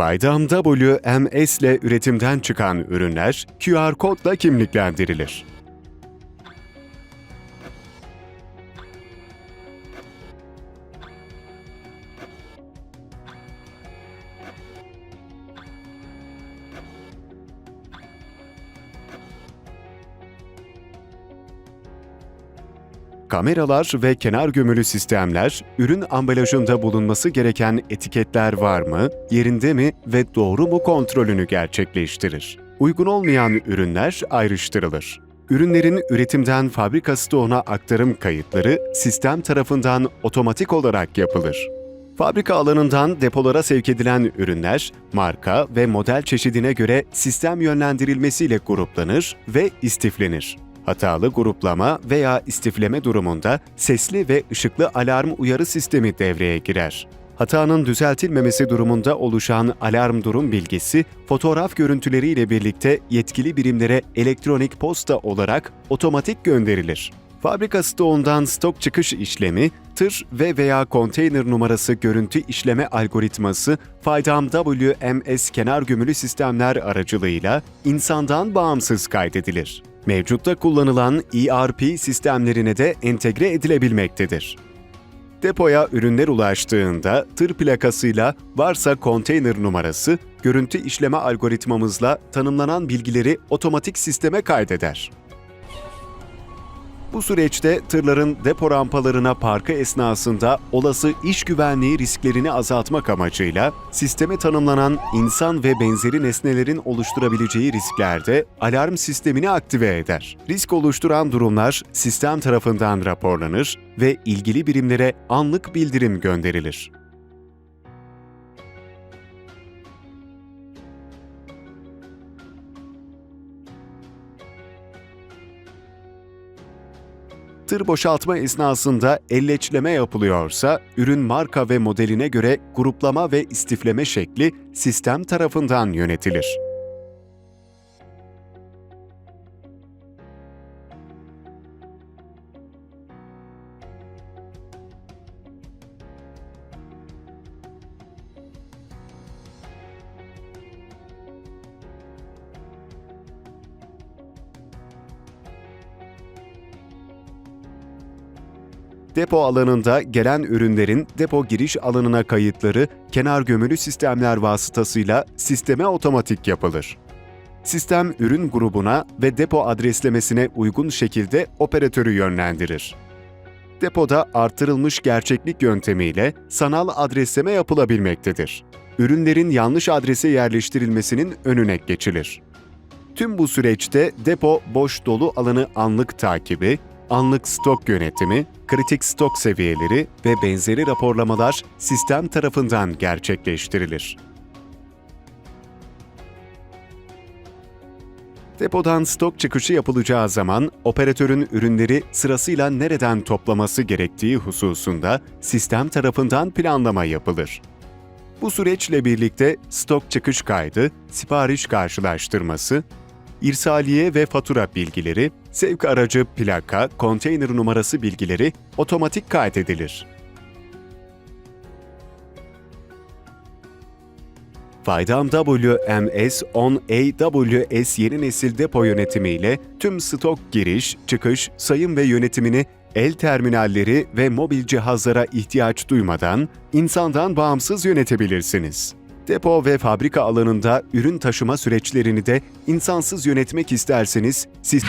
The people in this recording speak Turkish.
Faydam WMS ile üretimden çıkan ürünler QR kodla kimliklendirilir. Kameralar ve kenar gömülü sistemler, ürün ambalajında bulunması gereken etiketler var mı, yerinde mi ve doğru mu kontrolünü gerçekleştirir. Uygun olmayan ürünler ayrıştırılır. Ürünlerin üretimden fabrika stoğuna aktarım kayıtları sistem tarafından otomatik olarak yapılır. Fabrika alanından depolara sevk edilen ürünler, marka ve model çeşidine göre sistem yönlendirilmesiyle gruplanır ve istiflenir. Hatalı gruplama veya istifleme durumunda sesli ve ışıklı alarm uyarı sistemi devreye girer. Hatanın düzeltilmemesi durumunda oluşan alarm durum bilgisi, fotoğraf görüntüleriyle birlikte yetkili birimlere elektronik posta olarak otomatik gönderilir. Fabrika stoğundan stok çıkış işlemi, tır ve veya konteyner numarası görüntü işleme algoritması Faydam WMS kenar gömülü sistemler aracılığıyla insandan bağımsız kaydedilir. Mevcutta kullanılan ERP sistemlerine de entegre edilebilmektedir. Depoya ürünler ulaştığında tır plakasıyla varsa konteyner numarası, görüntü işleme algoritmamızla tanımlanan bilgileri otomatik sisteme kaydeder. Bu süreçte tırların depo rampalarına parkı esnasında olası iş güvenliği risklerini azaltmak amacıyla sisteme tanımlanan insan ve benzeri nesnelerin oluşturabileceği risklerde alarm sistemini aktive eder. Risk oluşturan durumlar sistem tarafından raporlanır ve ilgili birimlere anlık bildirim gönderilir. Tır boşaltma esnasında elleçleme yapılıyorsa, ürün marka ve modeline göre gruplama ve istifleme şekli sistem tarafından yönetilir. Depo alanında gelen ürünlerin depo giriş alanına kayıtları kenar gömülü sistemler vasıtasıyla sisteme otomatik yapılır. Sistem ürün grubuna ve depo adreslemesine uygun şekilde operatörü yönlendirir. Depoda artırılmış gerçeklik yöntemiyle sanal adresleme yapılabilmektedir. Ürünlerin yanlış adrese yerleştirilmesinin önüne geçilir. Tüm bu süreçte depo boş dolu alanı anlık takibi, anlık stok yönetimi, kritik stok seviyeleri ve benzeri raporlamalar sistem tarafından gerçekleştirilir. Depodan stok çıkışı yapılacağı zaman operatörün ürünleri sırasıyla nereden toplaması gerektiği hususunda sistem tarafından planlama yapılır. Bu süreçle birlikte stok çıkış kaydı, sipariş karşılaştırması, irsaliye ve fatura bilgileri, sevk aracı plaka, konteyner numarası bilgileri otomatik kaydedilir. Faydam WMS 10 AWS yeni nesil depo yönetimiyle tüm stok giriş, çıkış, sayım ve yönetimini el terminalleri ve mobil cihazlara ihtiyaç duymadan insandan bağımsız yönetebilirsiniz. Depo ve fabrika alanında ürün taşıma süreçlerini de insansız yönetmek isterseniz siz